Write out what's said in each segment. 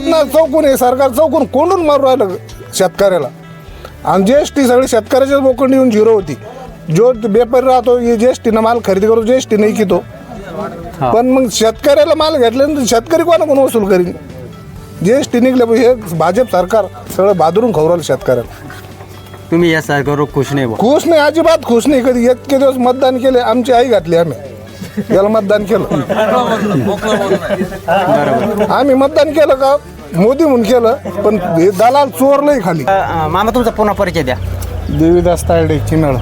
ना चौकून आहे सरकार चौकून कोंडून मारू राहिलं शेतकऱ्याला. आणि जी एस टी सगळी शेतकऱ्याच्याच बोकंडी येऊन झिरो होती. जो बेपारी राहतो जी एस टीनं माल खरेदी करतो जी एस टी नाही कितो पण मग शेतकऱ्याला माल घेतल्यानंतर शेतकरी कोणा कोण वसूल करीन? जी एस टी निघले हे भाजप सरकार सगळं बादरून खाऊ राहिलं शेतकऱ्याला. तुम्ही या सरकारवर खुश नाही बुवा. खुश नाही अजिबात खुश नाही. कधी इतके दिवस मतदान केले आमची आई घातली आम्ही. याला मतदान केलं. आम्ही मतदान केलं का? मोदी म्हणून केलं पण हे दलाल चोरलंय खाली. अ, मामा तुमचा पुन्हा परिचय द्या. देवीदास तायडे चिनाळ.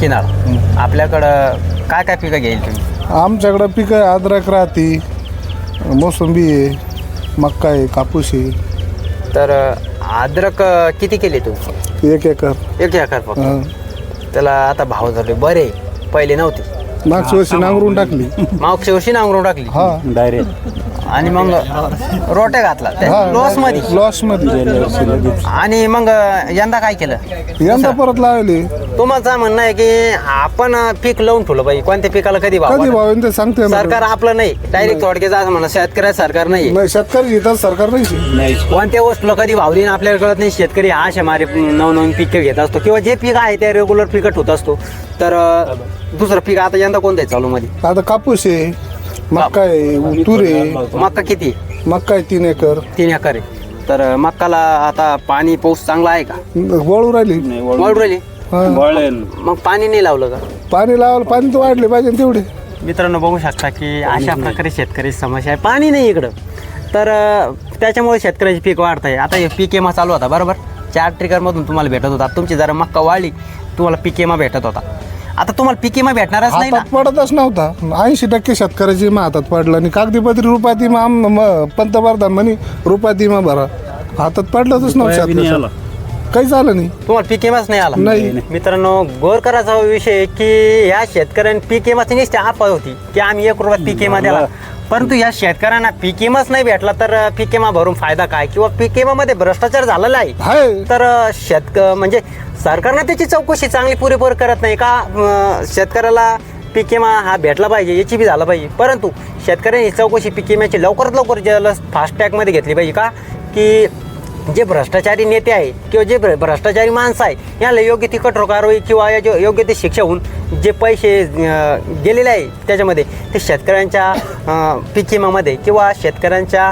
किनार आपल्याकडं काय काय पिकं घेईल तुम्ही? आमच्याकडं पिकं आहे अद्रक राहती मोसंबी आहे मक्का आहे कापूस आहे. तर अ, अद्रक अ, किती केली तू? एक एकर. एक एकर फक्त. हं. त्याला आता भाव झाले बरे पहिले नव्हते. मागच्या वर्षी नांगरून टाकली. मागच्या वर्षी नांगरून टाकली. हा. आणि मग रोट्या घातला. लॉसमध्ये. लॉसमध्ये आणि मग यंदा काय केलं? यंदा परत लावले. तुमचं म्हणणं आहे की आपण पीक लावून ठेवलं पाहिजे. कोणत्या पिकाला कधी भाव कधी? भाव ते सांगते ना. सरकार आपलं नाही. डायरेक्ट थोडक्यात असं म्हणा शेतकऱ्या सरकार नाही नाही शेतकरी घेतात सरकार नाही. कोणत्या वस्तूला कधी भाव देईन आपल्याला कळत नाही. शेतकरी हा मारे नवनवीन पिकं घेत असतो किंवा जे पीक आहे ते रेग्युलर पिकं होत असतो. तर अं, दुसरं पीक आता यंदा कोणतं आहे चालू मध्ये आता कापूस आहे. मक्का आहे तूर आहे. मक्का किती? मक्का आहे तीन एकर. तीन एकर आहे. तर मक्काला आता पाणी पाऊस चांगला आहे का? वळू राहिली. वळू राहिली? हा. मग पाणी नाही लावलं का? पाणी लावायला पाणी तर वाढले पाहिजे तेवढे. मित्रांनो बघू शकता की अशा प्रकारे शेतकरी समस्या आहे. पाणी नाही इकडं. तर त्याच्यामुळे शेतकऱ्याची पीक वाढत आहे आता हे पीक एमा चालू होता बरोबर? चार ट्रिगरमधून तुम्हाला भेटत होता. तुमची जरा मक्का वाढली तुम्हाला पीक एमा भेटत होता. आता तुम्हाला पीक एमा भेटणारच नाही ना? हातात पडतच नव्हता. ऐंशी टक्के शेतकऱ्याची विमा हातात पडला आणि कागदीपत्री रुपयात विमा आम- म- पंतप्रधान म्हणे रुपयात विमा भरा. हातात पडलंच नव्हतं काही झालं नाही. तुम्हाला पीक एमाच नाही आला? नाही. मित्रांनो गौर करायचा विषय आहे की या शेतकऱ्यांनी पीक एमाची नुसती आपा होती की आम्ही एक रुपयात पीक एमा द्याला परंतु या शेतकऱ्यांना पीक एमाच नाही भेटला तर पीक एमा भरून फायदा काय? किंवा पीक एमामध्ये भ्रष्टाचार झालेला आहे? तर शेतक म्हणजे सरकारनं त्याची चौकशी चांगली पुरेपूर करत नाही का? शेतकऱ्याला पीक विमा हा भेटला पाहिजे याची बी झाला पाहिजे. परंतु शेतकऱ्यांनी चौकशी पीक विम्याची लवकरात लवकर जलद फास्ट टॅगमध्ये घेतली पाहिजे का? की जे भ्रष्टाचारी नेते आहे किंवा जे भ्र- भ्रष्टाचारी माणसं आहे याला योग्य ती कठोर कारवाई किंवा या जो- योग्य ते शिक्षा होऊन जे पैसे गेलेले आहे त्याच्यामध्ये ते शेतकऱ्यांच्या पीक विम्यामध्ये किंवा शेतकऱ्यांच्या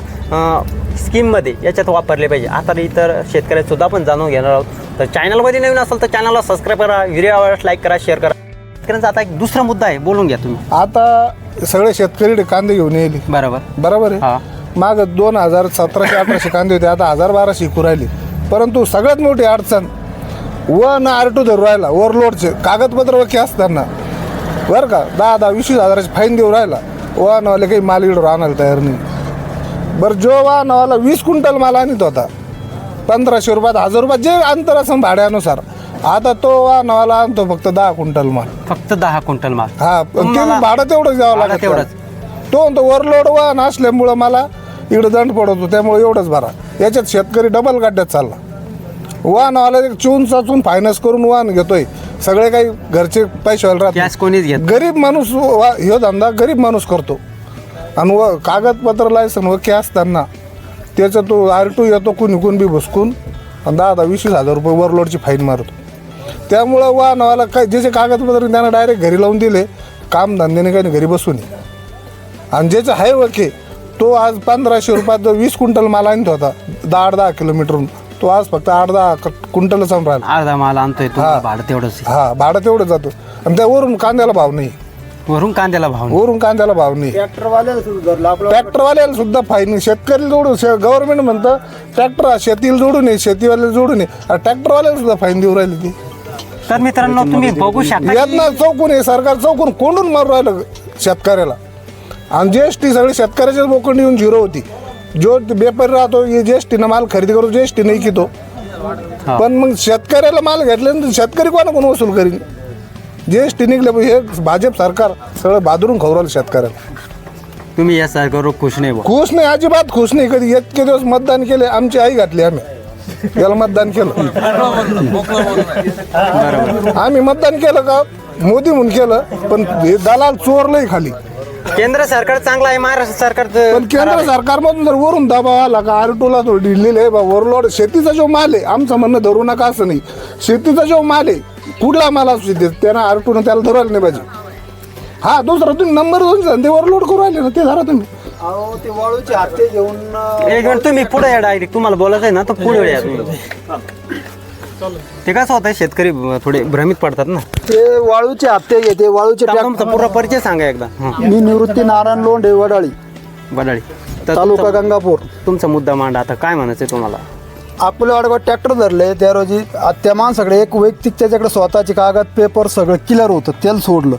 स्कीममध्ये याच्यात वापरले पाहिजे. आता इतर शेतकऱ्यांसुद्धा सुद्धा आपण जाणून घेणार आहोत. तर चॅनलमध्ये नवीन असेल तर चॅनलला सबस्क्राईब करा व्हिडिओ आवडल्यास लाईक करा शेअर करा. शेतकऱ्यांचा आता एक दुसरा मुद्दा आहे बोलून घ्या तुम्ही. आता सगळे शेतकरी कांदे घेऊन येईल बरोबर. बरोबर हा. आहे माग दोन हजार सतराशे अठराशे कांदे होते आता हजार बाराशे इकू राहिली. परंतु सगळ्यात मोठी अडचण वन आर टू धरू राहिला ओव्हरलोडचे कागदपत्र वकी असताना. बरं का दहा दहा वीस वीस हजाराची फाईन देऊ राहिला. वाहनवाले काही माल इकडं आणायला तयार नाही. बरं जो वाहनवाला वीस क्विंटल माल आणत होता पंधराशे रुपयात हजार रुपयात जे अंतर असेल भाड्यानुसार आता तो वाहनवाला आणतो फक्त दहा क्विंटल माल. फक्त दहा क्विंटल माल. हा पण ते भाडं तेवढंच द्यावं लागतं तेवढंच. तो म्हणतो ओव्हरलोड वाहन असल्यामुळं मला इकडं दंड पडतो त्यामुळे एवढंच भरा. याच्यात शेतकरी डबल गाड्यात चालला. वाहनवाला एक चून चाचून फायनान्स करून वाहन घेतोय. सगळे काही घरचे पैशावाला कॅश राहत कोणीच घेत गरीब माणूस वा- ह्यो धंदा गरीब माणूस करतो. आणि व कागदपत्र लायसन वके असताना त्याचा तो आर टू येतो कुणी कोण बी भुसकून आणि दहा दहा वीस वीस हजार रुपये ओव्हरलोडची फाईन मारतो. त्यामुळं वाहनवाला काय ज्याचे कागदपत्र त्यांना डायरेक्ट घरी लावून दिले काम धंद्याने काही घरी बसून ये. आणि ज्याचं आहे वके तो आज पंधराशे रुपयात जो वीस क्विंटल माल आणत होता दहा आठ दहा किलोमीटरहून तो आज फक्त आठ दहा क्विंटल राहिला. अर्धा माल आणतोय हा. भाडं तेवढंच आहे. हा भाडं तेवढं जातो. आणि त्यावरून कांद्याला भाव नाही. वरून कांद्याला भाव नाही. वरून कांद्याला भाव नाही. ट्रॅक्टरवाल्याला सुद्धा फाईन शेतकरी जोडून गव्हर्नमेंट म्हणतं ट्रॅक्टर शेतीला जोडून ये शेतीवाल्याला जोडून ये ट्रॅक्टरवाल्याला सुद्धा फाईन देऊ राहिली ती. तर मित्रांनो तुम्ही बघू शकता यात की ना चौकून आहे सरकार चौकून कोंडून मारू राहिलं शेतकऱ्याला. आणि जी एस टी सगळी शेतकऱ्याच्याच बोकंडी येऊन झिरो होती. जो बेपारी राहतो जी एस टीनं माल खरेदी करतो जी एस टी नाही हा. पण मग शेतकऱ्याला माल घेतल्यानंतर शेतकरी कोणा कोण वसूल करीन? जी एस टी निघले हे भाजप सरकार सगळं बादरून खाऊ राहिलं शेतकऱ्याला. तुम्ही या सरकारवर खुश नाही बुवा. खुश नाही अजिबात खुश नाही. कधी इतके दिवस मतदान केले आमची आई घातली आम्ही. याला मतदान केलं. आम्ही मतदान केलं का? मोदी म्हणून केलं पण हे दलाल चोरलंय खाली. केंद्र सरकार चांगलं आहे महाराष्ट्र सरकार पण केंद्र सरकारमधून जर वरून दबाव आला का आरटूला तो ढिल्लेलं आहे बा वरलोड शेतीचा जो माल आहे आमचं म्हणणं धरू नका असं नाही. शेतीचा जो माल आहे कुठला माल असू दे त्यानं आरटूनं त्याला धरायला नाही पाहिजे. हा दुसरा तुम्ही नंबर दोन धंदे वरलोड करू राहिले ना ते धरा तुम्ही. अहो ते वाळूचे घेऊन अं, एक मिनिट तुम्ही पुढे या डायरेक्ट तुम्हाला बोलायचं आहे ना तर पुढे या तुम्ही. ते कसं होतं शेतकरी थोडे भ्रमित पडतात ना. ते वाळूचे हप्ते घेते वाळूचे तर तुमचा ट्रॅक्टर पूर्ण परिचय सांगा एकदा. हं, मी निवृत्ती नारायण लोंढे वडाळी. बडाळी तर तालुका तुमचा- गंगापूर. तुमचा मुद्दा मांडा आता काय म्हणायचं तुम्हाला? अकोले वाडगाव ट्रॅक्टर धरले त्या रोजी आ- त्या माणसाकडे एक वैयक्तिक त्याच्याकडे स्वतःचे कागद पेपर सगळं क्लिअर होतं तेल सोडलं.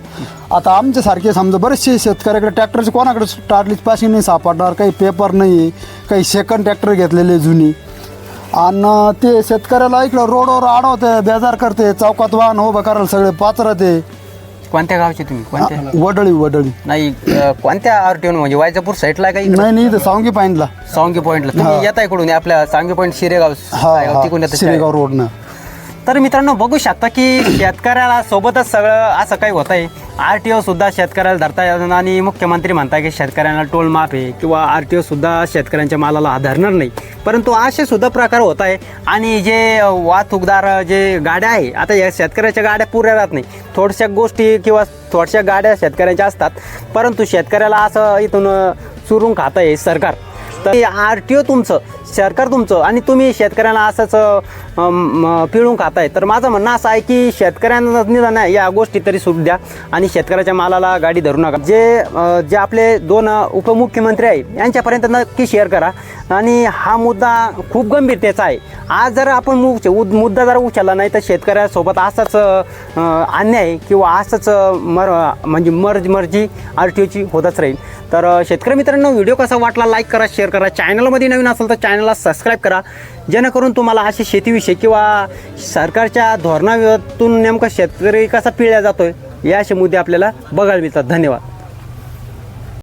आता आमच्यासारखे समजा बरेचसे शेतकऱ्याकडे ट्रॅक्टरचे कोणाकडे टाटलीच पाशी नाही सापडणार काही पेपर नाही काही सेकंड ट्रॅक्टर घेतलेले जुनी. आणि ते शेतकऱ्याला इकडं रोडवर अडवते बेजार करते चौकात वाहन उभं करायला सगळे पाचरते. कोणत्या गावचे तुम्ही? कोणत्या वडळी वडळी. नाही अं, कोणत्या आरटीओ म्हणजे वायजापूर साईडला आहे का इकडे? नाही नाही इथं सावंगी पाईंटला सावंगी पॉईंटला तुम्ही येताय कुठून आपल्या सावंगी पॉईंट शिरेगाव हा सायगाव, तिकडून हा येतं शिरेगाव रोडनं. तर मित्रांनो बघू शकता की शेतकऱ्याला सोबतच सगळं असं काही होत आहे आर टी ओ सुद्धा शेतकऱ्याला धरता येत नाही आणि मुख्यमंत्री म्हणता की शेतकऱ्यांना टोल माफ आहे किंवा आर टी ओसुद्धा शेतकऱ्यांच्या मालाला आधारणार नाही. परंतु असे सुद्धा प्रकार होत आहे आणि जे वाहतूकदार जे गाड्या आहे आता या शेतकऱ्याच्या गाड्या पुऱ्या राहत नाही. थोडशा गोष्टी किंवा थोडशा गाड्या शेतकऱ्यांच्या असतात परंतु शेतकऱ्याला असं इथून चुरून खात आहे सरकार. तर आर टी ओ तुमचं सरकार तुमचं आणि तुम्ही शेतकऱ्यांना असंच पिळून खाताय. तर माझं म्हणणं असं आहे की शेतकऱ्यांना निदान आहे या गोष्टी तरी सुट द्या आणि शेतकऱ्याच्या मालाला गाडी धरू नका. जे जे आपले दोन उपमुख्यमंत्री आहे यांच्यापर्यंत नक्की शेअर करा आणि हा मुद्दा खूप गंभीरतेचा आहे. आज जर आपण मुद्दा जर उचलला नाही तर शेतकऱ्यासोबत असाच अन्याय किंवा असंच मर म्हणजे मर्ज मर्जी आर टी ओची होतच राहील. तर शेतकरी मित्रांनो व्हिडिओ कसा वाटला लाईक करा शेअर करा. चॅनलमध्ये नवीन असेल तर चॅनलला सबस्क्राईब करा. जेणेकरून तुम्हाला असे शेतीविषयी किंवा सरकारच्या धोरणातून नेमकं शेतकरी कसा पिळला आहे या असे मुद्दे आपल्याला बघायला मिळतात. धन्यवाद.